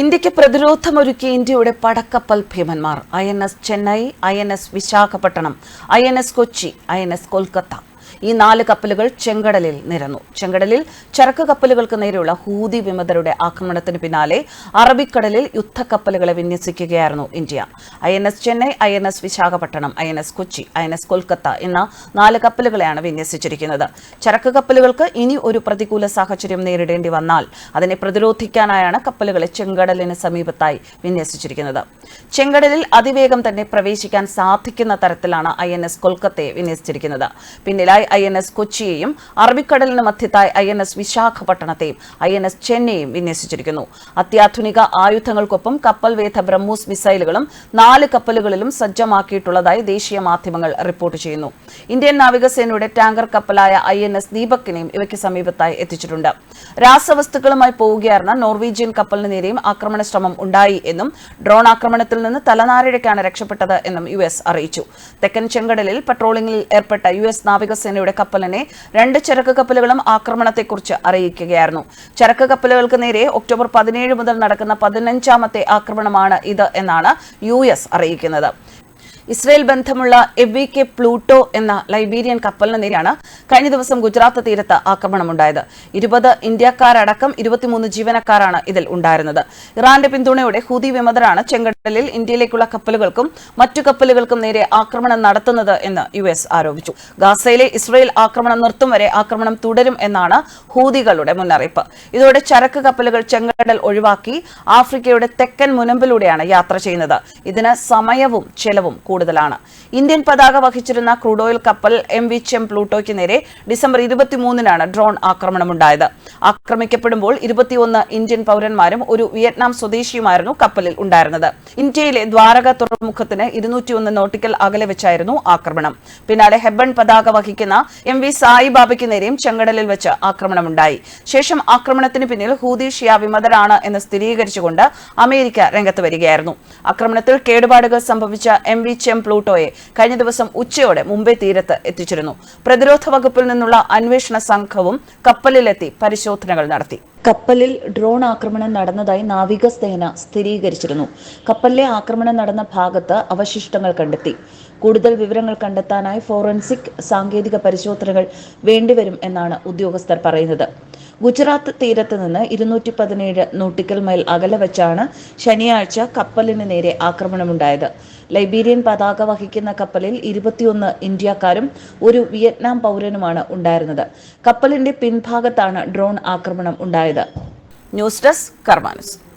ഇന്ത്യയ്ക്ക് പ്രതിരോധമൊരുക്കിയ ഇന്ത്യയുടെ പടക്കപ്പൽ ഭീമന്മാർ. I N S Chennai I N S Visakhapatnam I N S Kochi I N S Kolkata. ഈ നാല് കപ്പലുകൾ ചെങ്കടലിൽ നിരന്നു. ചെങ്കടലിൽ ചരക്ക് കപ്പലുകൾക്ക് നേരെയുള്ള ഹൂതി വിമതരുടെ ആക്രമണത്തിന് പിന്നാലെ അറബിക്കടലിൽ യുദ്ധക്കപ്പലുകളെ വിന്യസിക്കുകയായിരുന്നു India. I N S Chennai I N S Visakhapatnam I N S Kochi I N S Kolkata എന്ന നാല് കപ്പലുകളെയാണ് വിന്യസിച്ചിരിക്കുന്നത്. ചരക്ക് കപ്പലുകൾക്ക് ഇനി ഒരു പ്രതികൂല സാഹചര്യം നേരിടേണ്ടി വന്നാൽ അതിനെ പ്രതിരോധിക്കാനായാണ് കപ്പലുകളെ ചെങ്കടലിന് സമീപത്തായി വിന്യസിച്ചിരിക്കുന്നത്. ചെങ്കടലിൽ അതിവേഗം തന്നെ പ്രവേശിക്കാൻ സാധിക്കുന്ന തരത്തിലാണ് ഐ എൻ എസ് കൊൽക്കത്തയെ വിന്യസിച്ചിരിക്കുന്നത്. പിന്നിലായി ഐ എൻ എസ് കൊച്ചിയെയും അറബിക്കടലിന് മധ്യത്തായി ഐ എൻ എസ് വിശാഖപട്ടണത്തെയും ഐ എൻ എസ് ചെന്നൈയും വിന്യസിച്ചിരിക്കുന്നു. അത്യാധുനിക ആയുധങ്ങൾക്കൊപ്പം കപ്പൽ വേധ ബ്രഹ്മോസ് മിസൈലുകളും നാല് കപ്പലുകളിലും സജ്ജമാക്കിയിട്ടുള്ളതായി ദേശീയ മാധ്യമങ്ങൾ റിപ്പോർട്ട് ചെയ്യുന്നു. ഇന്ത്യൻ നാവികസേനയുടെ ടാങ്കർ കപ്പലായ ഐ എൻ എസ് ദീപക്കിനെയും ഇവയ്ക്ക് സമീപത്തായി എത്തിച്ചിട്ടുണ്ട്. രാസവസ്തുക്കളുമായി പോവുകയായിരുന്ന നോർവീജിയൻ കപ്പലിന് നേരെയും ആക്രമണ ശ്രമം ഉണ്ടായി എന്നും ഡ്രോൺ ആക്രമണത്തിൽ നിന്ന് തലനാരിഴയ്ക്കാണ് രക്ഷപ്പെട്ടത് എന്നും യു എസ് അറിയിച്ചു. തെക്കൻ ചെങ്കടലിൽ പട്രോളിംഗിൽ ഏർപ്പെട്ട യു എസ് നാവികസേനയുടെ കപ്പലിനെ രണ്ട് ചരക്ക് കപ്പലുകളും ആക്രമണത്തെക്കുറിച്ച് അറിയിക്കുകയായിരുന്നു. ചരക്ക് കപ്പലുകൾക്ക് നേരെ ഒക്ടോബർ പതിനേഴ് മുതൽ നടക്കുന്ന പതിനഞ്ചാമത്തെ ആക്രമണമാണ് ഇത് എന്നാണ് യു അറിയിക്കുന്നത്. ഇസ്രയേൽ ബന്ധമുള്ള എവി കെ പ്ലൂട്ടോ എന്ന ലൈബീരിയൻ കപ്പലിന് നേരെയാണ് കഴിഞ്ഞ ദിവസം ഗുജറാത്ത് തീരത്ത് ആക്രമണമുണ്ടായത്. ഇരുപത് ഇന്ത്യക്കാരടക്കം ഇരുപത്തിമൂന്ന് ജീവനക്കാരാണ് ഇതിൽ ഉണ്ടായിരുന്നത്. ഇറാന്റെ പിന്തുണയോടെ ഹൂതി വിമതരാണ് ചെങ്കടലിൽ ഇന്ത്യയിലേക്കുള്ള കപ്പലുകൾക്കും മറ്റു കപ്പലുകൾക്കും നേരെ ആക്രമണം നടത്തുന്നത് എന്ന് യു എസ് ആരോപിച്ചു. ഗാസയിലെ ഇസ്രയേൽ ആക്രമണം നിർത്തും വരെ ആക്രമണം തുടരും എന്നാണ് ഹൂതികളുടെ മുന്നറിയിപ്പ്. ഇതോടെ ചരക്ക് കപ്പലുകൾ ചെങ്കടൽ ഒഴിവാക്കി ആഫ്രിക്കയുടെ തെക്കൻ മുനമ്പിലൂടെയാണ് യാത്ര ചെയ്യുന്നത്. ഇതിന് സമയവും ചെലവും കൂടുതലാണ്. ഇന്ത്യൻ പതാക വഹിച്ചിരുന്ന ക്രൂഡ് ഓയിൽ കപ്പൽ എം വി ചെം പ്ലൂട്ടോയ്ക്ക് നേരെ ഡിസംബർ ഇരുപത്തിമൂന്നിനാണ് ഡ്രോൺ ആക്രമണമുണ്ടായത്. ആക്രമിക്കപ്പെടുമ്പോൾ ഇരുപത്തിയൊന്ന് ഇന്ത്യൻ പൗരന്മാരും ഒരു വിയറ്റ്നാം സ്വദേശിയുമായിരുന്നു കപ്പലിൽ ഉണ്ടായിരുന്നത്. ഇന്ത്യയിലെ ദ്വാരക തുറമുഖത്തിന് ഇരുന്നൂറ്റിയൊന്ന് നോട്ടിക്കൽ അകലെ വെച്ചായിരുന്നു ആക്രമണം. പിന്നാലെ ഹെബൺ പതാക വഹിക്കുന്ന എം വി സായിബാബയ്ക്ക് നേരെയും ചെങ്കടലിൽ വെച്ച് ആക്രമണമുണ്ടായി. ശേഷം ആക്രമണത്തിന് പിന്നിൽ ഹൂതി ഷിയ വിമതരാണ് എന്ന് സ്ഥിരീകരിച്ചുകൊണ്ട് അമേരിക്ക രംഗത്ത് വരികയായിരുന്നു. ആക്രമണത്തിൽ കേടുപാടുകൾ സംഭവിച്ച എം വി ചെം പ്ലൂട്ടോയെ കഴിഞ്ഞ ദിവസം ഉച്ചയോടെ മുംബൈ തീരത്ത് എത്തിച്ചിരുന്നു. പ്രതിരോധ വകുപ്പിൽ നിന്നുള്ള അന്വേഷണ സംഘവും കപ്പലിലെത്തി പരിശോധനകൾ നടത്തി. കപ്പലിൽ ഡ്രോൺ ആക്രമണം നടന്നതായി നാവികസേന സ്ഥിരീകരിച്ചിരുന്നു. കപ്പലിലെ ആക്രമണം നടന്ന ഭാഗത്ത് അവശിഷ്ടങ്ങൾ കണ്ടെത്തി. കൂടുതൽ വിവരങ്ങൾ കണ്ടെത്താനായി ഫോറൻസിക് സാങ്കേതിക പരിശോധനകൾ വേണ്ടിവരും എന്നാണ് ഉദ്യോഗസ്ഥർ പറയുന്നത്. ഗുജറാത്ത് തീരത്ത് നിന്ന് ഇരുന്നൂറ്റി പതിനേഴ് നോട്ടിക്കൽ മൈൽ അകലെ വച്ചാണ് ശനിയാഴ്ച കപ്പലിന് നേരെ ആക്രമണമുണ്ടായത്. ലൈബീരിയൻ പതാക വഹിക്കുന്ന കപ്പലിൽ ഇരുപത്തിയൊന്ന് ഇന്ത്യക്കാരും ഒരു വിയറ്റ്നാം പൗരനുമാണ് ഉണ്ടായിരുന്നത്. കപ്പലിന്റെ പിൻഭാഗത്താണ് ഡ്രോൺ ആക്രമണം ഉണ്ടായത്. News desk കർമാനുസ്.